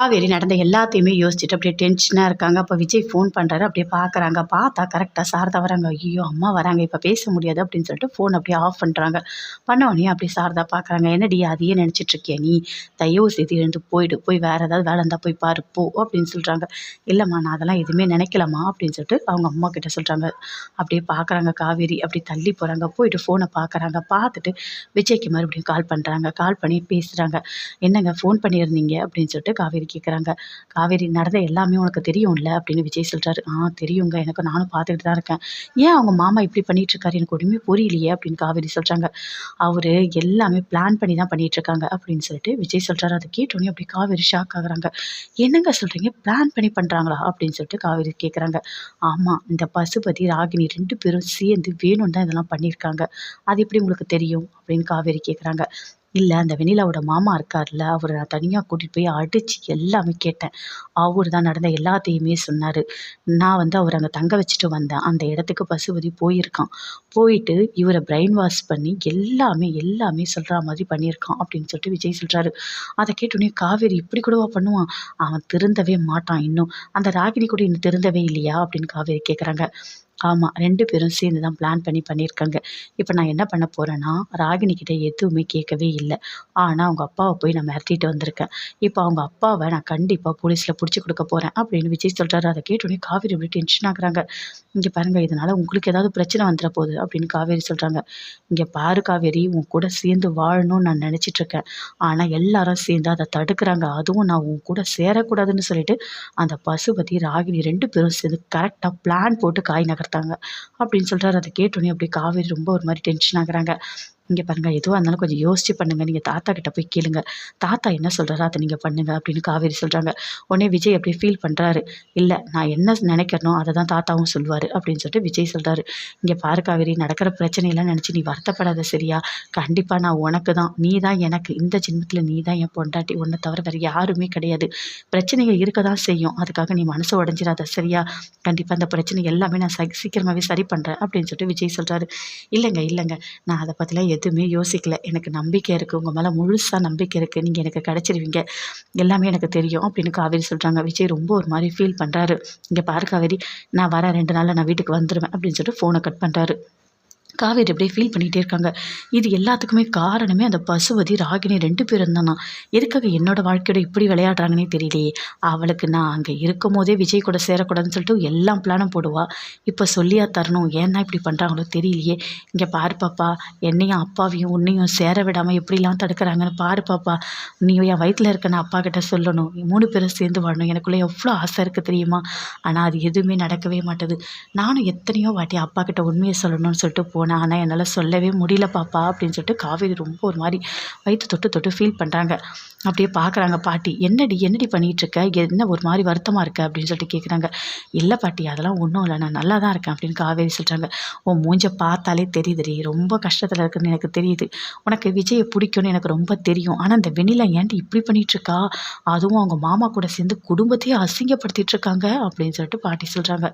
காவேரி நடந்த எல்லாத்தையுமே யோசிச்சுட்டு அப்படியே டென்ஷனாக இருக்காங்க. அப்போ விஜய் ஃபோன் பண்ணுறாரு அப்படியே பார்க்குறாங்க பார்த்தா கரெக்டாக சாரதா வராங்க. ஐயோ அம்மா வராங்க. இப்போ பேச முடியாது அப்படின்னு சொல்லிட்டு ஃபோன் அப்படியே ஆஃப் பண்ணுறாங்க பண்ணோடனே அப்படியே சாரதா பார்க்குறாங்க என்னடி அதையே நினச்சிட்ருக்கியா நீ? தயவு செய்து எழுந்து போயிடு. போய் வேறு ஏதாவது வேலை இருந்தால் போய் பாரு போ அப்படின்னு சொல்கிறாங்க இல்லைம்மா நான் அதெல்லாம் எதுவுமே நினைக்கலம்மா அப்படின்னு சொல்லிட்டு அவங்க அம்மா கிட்ட சொல்கிறாங்க அப்படியே பார்க்குறாங்க காவேரி. அப்படி தள்ளி போகிறாங்க போயிட்டு ஃபோனை பார்க்குறாங்க பார்த்துட்டு விஜய்க்கு மறுபடியும் கால் பண்ணுறாங்க கால் பண்ணி பேசுகிறாங்க என்னங்க ஃபோன் பண்ணியிருந்தீங்க அப்படின்னு சொல்லிட்டு காவேரி கேட்குறாங்க காவேரி நடந்த எல்லாமே உனக்கு தெரியும்ல அப்படின்னு விஜய் சொல்கிறாரு ஆ தெரியுங்க. எனக்கு நானும் பார்த்துக்கிட்டு தான் இருக்கேன். ஏன் அவங்க மாமா இப்படி பண்ணிட்டு இருக்காரு? எனக்கு ஒன்றுமே புரியலையே அப்படின்னு காவேரி சொல்கிறாங்க அவர் எல்லாமே பிளான் பண்ணி தான் பண்ணிட்டு இருக்காங்க அப்படின்னு சொல்லிட்டு விஜய் சொல்கிறாரு அதை கேட்டோன்னே அப்படி காவேரி ஷாக் ஆகுறாங்க. என்னங்க சொல்கிறீங்க பிளான் பண்ணி பண்ணுறாங்களா அப்படின்னு சொல்லிட்டு காவேரி கேட்குறாங்க ஆமாம் இந்த பசுபதி ராகினி ரெண்டு பேரும் சேர்ந்து வேணும் தான் இதெல்லாம் பண்ணியிருக்காங்க. அது எப்படி உங்களுக்கு தெரியும்? அப்படின்னு காவேரி கேட்குறாங்க இல்லை அந்த வெண்ணிலாவோட மாமா இருக்கார்ல அவரை நான் தனியாக கூட்டிகிட்டு போய் அடித்து எல்லாமே கேட்டேன். அவர் தான் நடந்த எல்லாத்தையுமே சொன்னார். நான் வந்து அவர் அங்கே தங்க வச்சுட்டு வந்தேன். அந்த இடத்துக்கு பசுபதி போயிருக்கான். போயிட்டு இவரை பிரெயின் வாஷ் பண்ணி எல்லாமே எல்லாமே சொல்கிற மாதிரி பண்ணியிருக்கான் அப்படின்னு சொல்லிட்டு விஜய் சொல்கிறாரு அதை கேட்டோன்னே காவேரி இப்படி கூடவா பண்ணுவான்? அவன் திருந்தவே மாட்டான் இன்னும். அந்த ராகினி கூட இன்னும் திருந்தவே இல்லையா அப்படின்னு காவேரி கேட்குறாங்க ஆமாம் ரெண்டு பேரும் சேர்ந்து தான் பிளான் பண்ணி பண்ணியிருக்காங்க. இப்போ நான் என்ன பண்ண போகிறேன்னா ராகினி கிட்டே எதுவுமே கேட்கவே இல்லை. ஆனால் அவங்க அப்பாவை போய் நான் மிரட்டிட்டு வந்திருக்கேன். இப்போ அவங்க அப்பாவை நான் கண்டிப்பாக போலீஸில் பிடிச்சி கொடுக்க போகிறேன் அப்படின்னு விஜய் சொல்கிறாரு அதை கேட்டோடனே காவேரி இப்படி டென்ஷன் ஆகுறாங்க. இங்கே பாருங்கள் இதனால் உங்களுக்கு ஏதாவது பிரச்சனை வந்துட போகுது அப்படின்னு காவேரி சொல்கிறாங்க இங்கே பாரு காவேரி உன் கூட சேர்ந்து வாழணும்னு நான் நினச்சிட்ருக்கேன் ஆனால் எல்லாரும் சேர்ந்து அதை தடுக்கிறாங்க. அதுவும் நான் உன் கூட சேரக்கூடாதுன்னு சொல்லிட்டு அந்த பசுபதி ராகினி ரெண்டு பேரும் சேர்ந்து கரெக்டாக பிளான் போட்டு காய் நகர்த்தாங்க அப்படின்னு சொல்கிறாரு அதை கேட்டோன்னே அப்படியே காவேரி ரொம்ப ஒரு மாதிரி டென்ஷன் ஆகுறாங்க. இங்கே பாருங்கள் எதுவாக இருந்தாலும் கொஞ்சம் யோசிச்சு பண்ணுங்கள் நீங்கள் தாத்தா கிட்ட போய் கேளுங்க. தாத்தா என்ன சொல்கிறாரோ அதை நீங்கள் பண்ணுங்கள் அப்படின்னு காவேரி சொல்கிறாங்க உடனே விஜய் அப்படியே ஃபீல் பண்ணுறாரு இல்லை நான் என்ன நினைக்கிறனோ அதை தான் தாத்தாவும் சொல்லுவார் அப்படின்னு சொல்லிட்டு விஜய் சொல்கிறாரு இங்கே பாரு காவேரி நடக்கிற பிரச்சனையெல்லாம் நினச்சி நீ வருத்தப்படாத சரியா? கண்டிப்பாக நான் உனக்கு தான். நீ தான் எனக்கு. இந்த ஜென்மத்தில் நீ தான் என் பொண்டாட்டி. உன்னை தவிர வேறு யாருமே கிடையாது. பிரச்சனைகள் இருக்க தான் செய்யும். அதுக்காக நீ மனசு உடஞ்சிடாத சரியா? கண்டிப்பாக அந்த பிரச்சனை எல்லாமே நான் ச சீக்கிரமாகவே சரி பண்ணுறேன் அப்படின்னு சொல்லிட்டு விஜய் சொல்கிறாரு இல்லைங்க இல்லைங்க. நான் அதை பற்றிலாம் எதுவுமே யோசிக்கல. எனக்கு நம்பிக்கை இருக்குது உங்கள் மேலே முழுசாக நம்பிக்கை இருக்குது நீங்கள் எனக்கு கிடச்சிருவீங்க. எல்லாமே எனக்கு தெரியும் அப்படின்னு காவேரி சொல்கிறாங்க விஜய் ரொம்ப ஒரு மாதிரி ஃபீல் பண்ணுறாரு இங்கே பாரு காவேரி நான் வரேன் ரெண்டு நாளில் நான் வீட்டுக்கு வந்துடுவேன் அப்படின்னு சொல்லிட்டு ஃபோனை கட் பண்ணுறாரு காவேரி அப்படியே ஃபீல் பண்ணிகிட்டே இருக்காங்க. இது எல்லாத்துக்குமே காரணமே அந்த பசுவதி ராகினி ரெண்டு பேரும் தானா? எதுக்காக என்னோட வாழ்க்கையோட இப்படி விளையாடுறாங்கன்னே தெரியலையே. அவளுக்கு நான் அங்கே இருக்கும் போதே விஜய் கூட சேரக்கூடாதுன்னு சொல்லிட்டு எல்லாம் பிளானும் போடுவா. இப்போ சொல்லியா தரணும். ஏன்னா இப்படி பண்ணுறாங்களோ தெரியலையே. இங்கே பாரு பாப்பா என்னையும் அப்பாவையும் உன்னையும் சேர விடாமல் எப்படிலாம் தடுக்கிறாங்கன்னு பாரு பாப்பா. நீ என் வயிற்றில் இருக்கன்னு அப்பா கிட்ட சொல்லணும். மூணு பேரும் சேர்ந்து வாழணும். எனக்குள்ளே எவ்வளோ ஆசை இருக்குது தெரியுமா? ஆனால் அது எதுவுமே நடக்கவே மாட்டேது. நானும் எத்தனையோ வாட்டி அப்பா கிட்ட உண்மையை சொல்லணும்னு சொல்லிட்டு போனேன். போனேன் ஆனால் என்னால் சொல்லவே முடியல பாப்பா அப்படின்னு சொல்லிட்டு காவேரி ரொம்ப ஒரு மாதிரி வயிற்று தொட்டு தொட்டு ஃபீல் பண்ணுறாங்க அப்படியே பார்க்குறாங்க பாட்டி என்னடி என்னடி பண்ணிகிட்ருக்க என்ன ஒரு மாதிரி வருத்தமாக இருக்க? அப்படின்னு சொல்லிட்டு கேட்குறாங்க இல்லை பாட்டி அதெல்லாம் ஒன்றும் இல்லை. நான் நல்லா தான் இருக்கேன் அப்படின்னு காவேரி சொல்கிறாங்க உன் மூஞ்ச பார்த்தாலே தெரியுதுடி. ரொம்ப கஷ்டத்தில் இருக்குன்னு எனக்கு தெரியுது. உனக்கு விஜயை பிடிக்கும்னு எனக்கு ரொம்ப தெரியும். ஆனால் இந்த வெண்ணிலா ஏன்டி இப்படி பண்ணிகிட்ருக்கா அதுவும் அவங்க மாமா கூட சேர்ந்து குடும்பத்தையே அசிங்கப்படுத்திகிட்ருக்காங்க அப்படின்னு சொல்லிட்டு பாட்டி சொல்கிறாங்க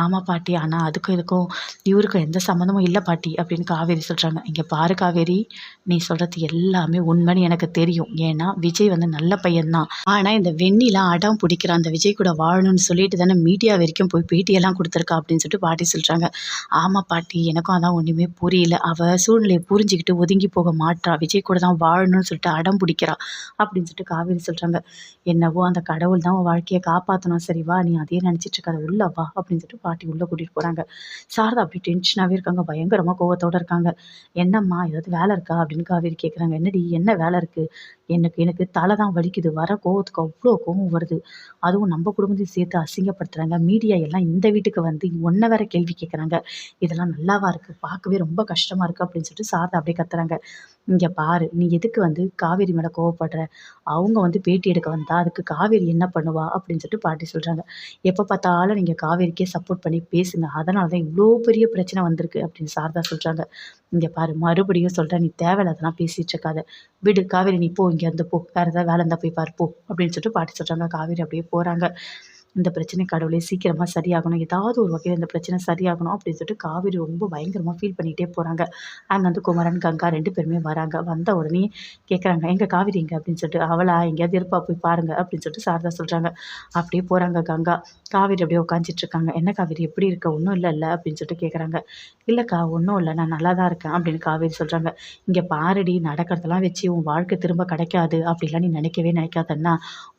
ஆமாம் பாட்டி. ஆனால் அதுக்கும் இதுக்கும் இவருக்கும் எந்த சம்மந்தமும் இல்லை பாட்டி அப்படின்னு காவேரி சொல்கிறாங்க இங்கே பாரு காவேரி. நீ சொல்கிறது எல்லாமே உண்மைன்னு எனக்கு தெரியும். ஏன்னா விஜய் வந்து நல்ல பையன்தான். ஆனால் இந்த வெண்ணிலாம் அடம் பிடிக்கிற அந்த விஜய் கூட வாழணும்னு சொல்லிட்டு தானே மீடியா வரைக்கும் போய் பேட்டியெல்லாம் கொடுத்துருக்கா அப்படின்னு சொல்லிட்டு பாட்டி சொல்கிறாங்க ஆமாம் பாட்டி எனக்கும் அதான் ஒன்றுமே புரியல. அவள் சூழ்நிலையை புரிஞ்சுக்கிட்டு ஒதுங்கி போக மாட்டா. விஜய் கூட தான் வாழணும்னு சொல்லிட்டு அடம் பிடிக்கிறா அப்படின்னு சொல்லிட்டு காவேரி சொல்கிறாங்க என்னவோ அந்த கடவுள் தான் உன் வாழ்க்கையை காப்பாற்றணும் சரி வா நீ அதே நினச்சிட்டு இருக்காத. உள்ள வா அப்படின்னு சொல்லிட்டு பாட்டி உள்ளே கூட்டிகிட்டு போகிறாங்க சாரதா அப்படி டென்ஷனாகவே இருக்காங்க. பயங்கரமாக கோவத்தோடு இருக்காங்க. என்னம்மா ஏதாவது வேலை இருக்கா அப்படின்னு காவேரி கேட்குறாங்க என்னடி என்ன வேலை இருக்குது எனக்கு எனக்கு தலை தான் வலிக்குது. வர கோவத்துக்கு அவ்வளோ கோவம் வருது. அதுவும் நம்ம குடும்பத்தையும் சேர்த்து அசிங்கப்படுத்துகிறாங்க மீடியா எல்லாம் இந்த வீட்டுக்கு வந்து ஒன்றை வேற கேள்வி கேட்குறாங்க இதெல்லாம் நல்லாவா இருக்குது பார்க்கவே ரொம்ப கஷ்டமாக இருக்குது அப்படின்னு சொல்லிட்டு சாரதா அப்படியே கத்துறாங்க. இங்கே பாரு நீ எதுக்கு வந்து காவேரி மேலே கோவப்படுற? அவங்க வந்து பேட்டி எடுக்க வந்தால் அதுக்கு காவேரி என்ன பண்ணுவா? அப்படின்னு சொல்லிட்டு பாட்டி சொல்கிறாங்க எப்போ பார்த்தாலும் நீங்கள் காவேரிக்கே சப்போர்ட் பண்ணி பேசுங்க. அதனால தான் இவ்வளோ பெரிய பிரச்சனை வந்திருக்கு அப்படின்னு சாரதா சொல்கிறாங்க இங்கே பாரு மறுபடியும் சொல்கிறேன் நீ தேவையில்லாதெல்லாம் பேசிகிட்டு இருக்காத. விடு காவேரி நீ போ இங்கேருந்து போ. வேறு ஏதாவது வேலை இருந்தால் போய் பாரு போ அப்படின்னு சொல்லிட்டு பாட்டி சொல்கிறாங்க காவேரி அப்படியே போகிறாங்க இந்த பிரச்சனை கடவுளே சீக்கிரமாக சரியாகணும். ஏதாவது ஒரு வகையில் இந்த பிரச்சனை சரியாகணும் அப்படின்னு சொல்லிட்டு காவேரி ரொம்ப பயங்கரமாக ஃபீல் பண்ணிகிட்டே போகிறாங்க அங்கே வந்து குமரன் கங்கா ரெண்டு பேருமே வராங்க. வந்த உடனே கேட்குறாங்க எங்கள் காவேரி எங்கே? அப்படின்னு சொல்லிட்டு அவளா? எங்கேயாவது இருப்பா? போய் பாருங்க. அப்படின்னு சொல்லிட்டு சாரதா சொல்கிறாங்க அப்படியே போகிறாங்க கங்கா. காவேரி அப்படியே உட்காந்துட்ருக்காங்க என்ன காவேரி? எப்படி இருக்க? ஒன்றும் இல்லை இல்லை. அப்படின்னு சொல்லிட்டு கேட்குறாங்க இல்லைக்கா ஒன்றும் இல்லை. நான் நல்லா தான் இருக்கேன். அப்படின்னு காவேரி சொல்கிறாங்க இங்கே பாரடி நடக்கிறதெல்லாம் வச்சு உன் வாழ்க்கை திரும்ப கிடைக்காது. அப்படிலாம் நீ நினைக்கவே நினைக்காதன்னா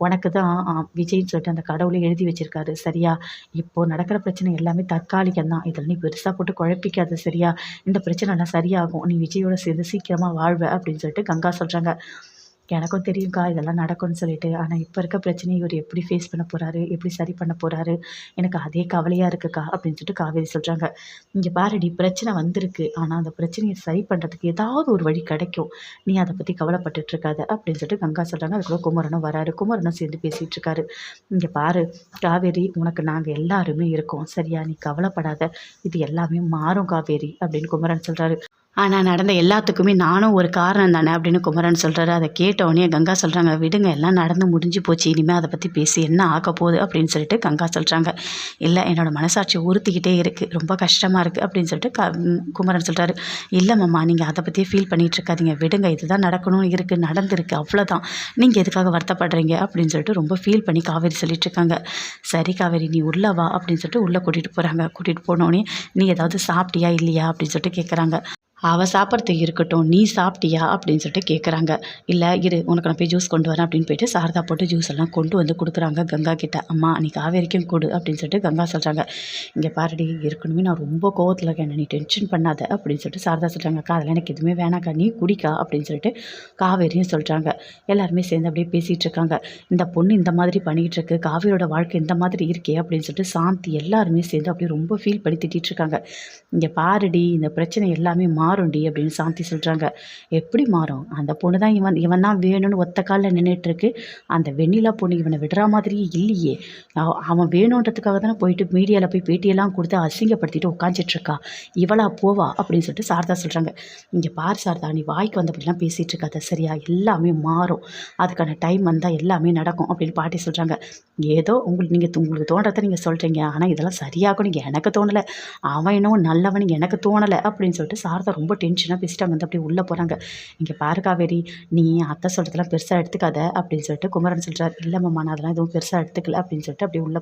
உனக்கு தான் விஜய்னு விஜய்ன்னு சொல்லிட்டு அந்த கடவுளே எழுதி வச்சிருக்காரு சரியா? இப்போது நடக்கிற பிரச்சனை எல்லாமே தற்காலிகம் தான் இதில் நீ பெருசாக போட்டு குழப்பிக்காத சரியா? இந்த பிரச்சனைலாம் சரியாகும். நீ விஜயோட சேர்ந்து சீக்கிரமாக வாழ்வ அப்படின்னு சொல்லிட்டு கங்கா சொல்கிறாங்க எனக்கும் தெரியும்க்கா இதெல்லாம் நடக்கும்னு சொல்லிட்டு. ஆனால் இப்போ இருக்க பிரச்சனையை இவர் எப்படி ஃபேஸ் பண்ண போகிறாரு எப்படி சரி பண்ண போகிறாரு எனக்கு அதே கவலையாக இருக்குக்கா அப்படின்னு சொல்லிட்டு காவேரி சொல்கிறாங்க இங்கே பாரடி பிரச்சனை வந்திருக்கு. ஆனால் அந்த பிரச்சனையை சரி பண்ணுறதுக்கு ஏதாவது ஒரு வழி கிடைக்கும். நீ அதை பற்றி கவலைப்பட்டுட்டு இருக்காத அப்படின்னு சொல்லிட்டு கங்கா சொல்கிறாங்க அதுக்குள்ள குமரனும் வராரு. குமரனும் சேர்ந்து பேசிகிட்டு இருக்காரு. இங்கே பாரு காவேரி உனக்கு நாங்கள் எல்லாருமே இருக்கோம். சரியா நீ கவலைப்படாத. இது எல்லாமே மாறும் காவேரி அப்படின்னு குமரன் சொல்கிறாரு ஆனால் நடந்த எல்லாத்துக்குமே நானும் ஒரு காரணம் தானே அப்படின்னு குமரன் சொல்கிறாரு அதை கேட்டவுடனே கங்கா சொல்கிறாங்க விடுங்க எல்லாம் நடந்து முடிஞ்சு போச்சு. இனிமேல் அதை பற்றி பேசி என்ன ஆக போகுது? அப்படின்னு சொல்லிட்டு கங்கா சொல்கிறாங்க இல்லை என்னோடய மனசாட்சி உறுத்திக்கிட்டே இருக்குது ரொம்ப கஷ்டமாக இருக்குது அப்படின்னு சொல்லிட்டு க குமரன் சொல்கிறாரு இல்லை மாமா நீங்கள் அதை பற்றியே ஃபீல் பண்ணிகிட்டு இருக்காதீங்க. விடுங்க இதுதான் நடக்கணும்னு இருக்குது நடந்திருக்கு. அவ்வளோதான் நீங்கள் எதுக்காக வருத்தப்படுறீங்க? அப்படின்னு சொல்லிட்டு ரொம்ப ஃபீல் பண்ணி காவேரி சொல்லிட்டு இருக்காங்க. சரி காவேரி நீ உள்ளே வா. அப்படின்னு சொல்லிட்டு உள்ளே கூட்டிகிட்டு போகிறாங்க கூட்டிகிட்டு போனோடனே நீ ஏதாவது சாப்பிட்டியா இல்லையா? அப்படின்னு சொல்லிட்டு கேட்குறாங்க அவள் சாப்பிட்றதுக்கு இருக்கட்டும் நீ சாப்பிட்டியா? அப்படின்னு சொல்லிட்டு கேட்குறாங்க இல்லை இரு உனக்கு நான் போய் ஜூஸ் கொண்டு வரேன் அப்படின்னு போயிட்டு சாரதா போட்டு ஜூஸ் எல்லாம் கொண்டு வந்து கொடுக்குறாங்க கங்கா கிட்ட. அம்மா நீ காவேரிக்கும் கொடு அப்படின்னு சொல்லிட்டு கங்கா சொல்கிறாங்க இங்கே பாருடி இருக்கணுமே நான் ரொம்ப கோவத்தில் இருக்கேன் நீ டென்ஷன் பண்ணாத அப்படின்னு சொல்லிட்டு சாரதா சொல்கிறாங்க அக்கா அதெல்லாம் எனக்கு எதுவுமே வேணாக்கா நீ குடிக்கா அப்படின்னு சொல்லிட்டு காவேரியும் சொல்கிறாங்க எல்லாருமே சேர்ந்து அப்படியே பேசிகிட்டு இருக்காங்க. இந்த பொண்ணு இந்த மாதிரி பண்ணிகிட்டு இருக்கு காவேரியோட வாழ்க்கை இந்த மாதிரி இருக்கே அப்படின்னு சொல்லிட்டு சாந்தி எல்லாருமே சேர்ந்து அப்படியே ரொம்ப ஃபீல் பண்ணி திட்டிகிட்டு இருக்காங்க. இங்கே பாருடி இந்த பிரச்சனை எல்லாமே மா மாறும்டி அப்படின்னு சாந்தி சொல்கிறாங்க எப்படி மாறும்? அந்த பொண்ணு தான் இவன் இவன் தான் வேணும்னு ஒத்த காலில் நின்றுட்டு இருக்கு அந்த வெண்ணிலா பொண்ணு இவனை விடுற மாதிரியே இல்லையே. அவன் வேணுன்றதுக்காக தானே போயிட்டு மீடியாவில் போய் பேட்டியெல்லாம் கொடுத்து அசிங்கப்படுத்திட்டு உட்காந்துட்ருக்கா இவளா போவா அப்படின்னு சொல்லிட்டு சாரதா சொல்கிறாங்க இங்கே பார் சாரதா நீ வாய்க்கு வந்தபடிலாம் பேசிகிட்டு இருக்காத சரியா? எல்லாமே மாறும். அதுக்கான டைம் வந்தால் எல்லாமே நடக்கும் அப்படின்னு பாட்டி சொல்கிறாங்க ஏதோ உங்களுக்கு நீங்கள் உங்களுக்கு தோன்றதை நீங்கள் சொல்கிறீங்க ஆனால் இதெல்லாம் சரியாகும் நீங்கள் எனக்கு தோணலை. அவன் என்னவோ நல்லவன் எனக்கு தோணலை அப்படின்னு சொல்லிட்டு சாரதா ரொம்ப டென்ஷனாக பேசிட்டு வந்து அப்படியே உள்ளே போகிறாங்க இங்கே பாரு காவேரி நீ அத்தை சொல்கிறதெல்லாம் பெருசாக எடுத்துக்காத அப்படின்னு சொல்லிட்டு குமரன் சொல்கிறார் இல்லை மாமா நான் அதெல்லாம் எதுவும் பெருசாக எடுத்துக்கல அப்படின்னு சொல்லிட்டு அப்படியே உள்ள